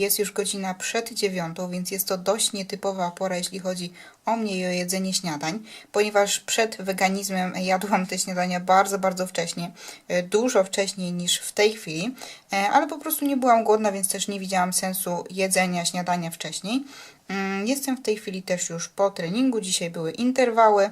Jest już godzina przed dziewiątą, więc jest to dość nietypowa pora, jeśli chodzi o mnie i o jedzenie śniadań, ponieważ przed weganizmem jadłam te śniadania bardzo, bardzo wcześnie, e, dużo wcześniej niż w tej chwili, e, ale po prostu nie byłam głodna, więc też nie widziałam sensu jedzenia śniadania wcześniej. Mm, Jestem w tej chwili też już po treningu, dzisiaj były interwały,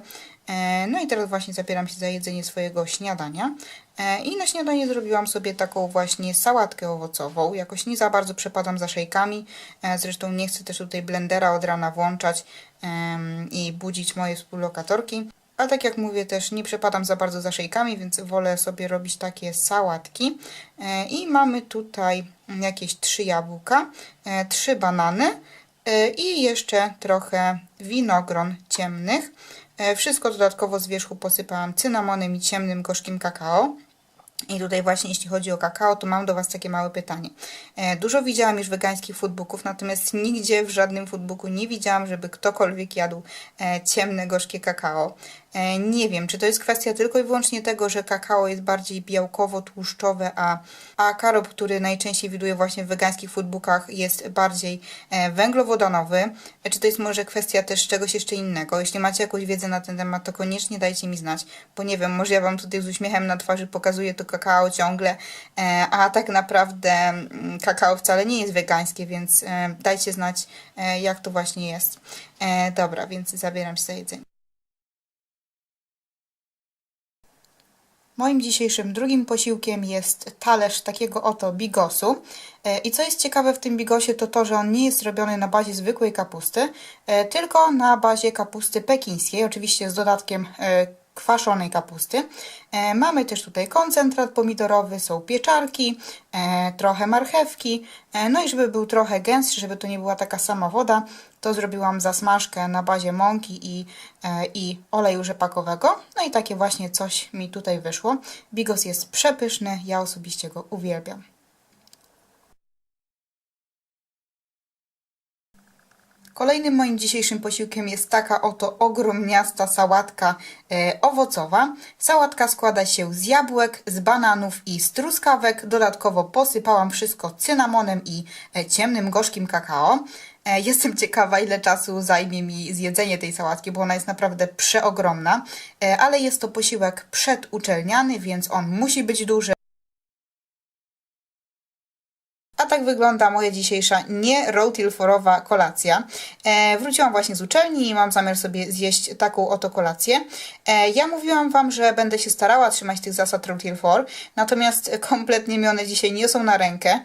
no i teraz właśnie zabieram się za jedzenie swojego śniadania. E, I na śniadanie zrobiłam sobie taką właśnie sałatkę owocową. Jakoś nie za bardzo przepadam za szejkami. E, Zresztą nie chcę też tutaj blendera od rana włączać i budzić moje współlokatorki. A tak jak mówię, też nie przepadam za bardzo za szejkami, więc wolę sobie robić takie sałatki. E, I mamy tutaj jakieś trzy jabłka, e, trzy banany e, i jeszcze trochę winogron ciemnych. E, Wszystko dodatkowo z wierzchu posypałam cynamonem i ciemnym gorzkim kakao. I tutaj właśnie jeśli chodzi o kakao, to mam do Was takie małe pytanie. E, Dużo widziałam już wegańskich foodbooków, natomiast nigdzie w żadnym foodbooku nie widziałam, żeby ktokolwiek jadł e, ciemne, gorzkie kakao. E, Nie wiem, czy to jest kwestia tylko i wyłącznie tego, że kakao jest bardziej białkowo-tłuszczowe, a, a karob, który najczęściej widuje właśnie w wegańskich foodbookach jest bardziej e, węglowodanowy. E, Czy to jest może kwestia też czegoś jeszcze innego? Jeśli macie jakąś wiedzę na ten temat, to koniecznie dajcie mi znać, bo nie wiem, może ja Wam tutaj z uśmiechem na twarzy pokazuję to kakao ciągle, a tak naprawdę mm, kakao wcale nie jest wegańskie, więc dajcie znać, jak to właśnie jest. Dobra, więc zabieram się za jedzenie. Moim dzisiejszym drugim posiłkiem jest talerz takiego oto bigosu. E, I co jest ciekawe w tym bigosie, to to, że on nie jest robiony na bazie zwykłej kapusty, e, tylko na bazie kapusty pekińskiej, oczywiście z dodatkiem e, kwaszonej kapusty. E, Mamy też tutaj koncentrat pomidorowy, są pieczarki, e, trochę marchewki. E, No i żeby był trochę gęstszy, żeby to nie była taka sama woda, to zrobiłam zasmażkę na bazie mąki i, e, i oleju rzepakowego. No i takie właśnie coś mi tutaj wyszło. Bigos jest przepyszny, ja osobiście go uwielbiam. Kolejnym moim dzisiejszym posiłkiem jest taka oto ogromniasta sałatka e, owocowa. Sałatka składa się z jabłek, z bananów i z truskawek. Dodatkowo posypałam wszystko cynamonem i e, ciemnym, gorzkim kakao. E, Jestem ciekawa, ile czasu zajmie mi zjedzenie tej sałatki, bo ona jest naprawdę przeogromna. Ale jest to posiłek przeduczelniany, więc on musi być duży. Tak wygląda moja dzisiejsza nie rotilforowa kolacja. E, wróciłam właśnie z uczelni i mam zamiar sobie zjeść taką oto kolację. E, ja mówiłam Wam, że będę się starała trzymać tych zasad rotilfor, natomiast kompletnie mi one dzisiaj nie są na rękę,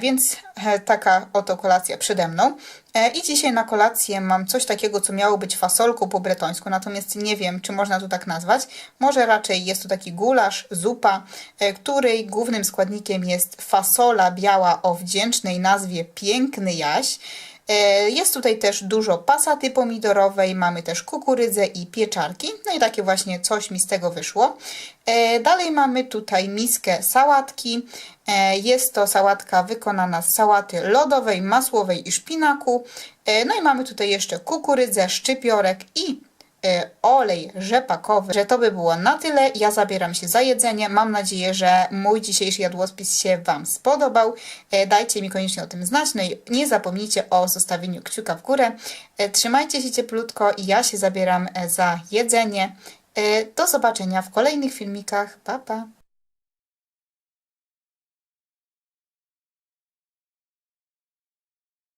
więc e, taka oto kolacja przede mną. E, I dzisiaj na kolację mam coś takiego, co miało być fasolką po bretońsku, natomiast nie wiem, czy można to tak nazwać. Może raczej jest to taki gulasz, zupa, e, której głównym składnikiem jest fasola biała o wdzięcznej nazwie Piękny Jaś. E, Jest tutaj też dużo pasaty pomidorowej, mamy też kukurydzę i pieczarki. No i takie właśnie coś mi z tego wyszło. E, Dalej mamy tutaj miskę sałatki. E, Jest to sałatka wykonana z sałaty lodowej, masłowej i szpinaku. No i mamy tutaj jeszcze kukurydzę, szczypiorek i olej rzepakowy. Że to by było na tyle. Ja zabieram się za jedzenie. Mam nadzieję, że mój dzisiejszy jadłospis się Wam spodobał. E, Dajcie mi koniecznie o tym znać. No i nie zapomnijcie o zostawieniu kciuka w górę. E, Trzymajcie się cieplutko i ja się zabieram e, za jedzenie. E, Do zobaczenia w kolejnych filmikach. Pa, pa!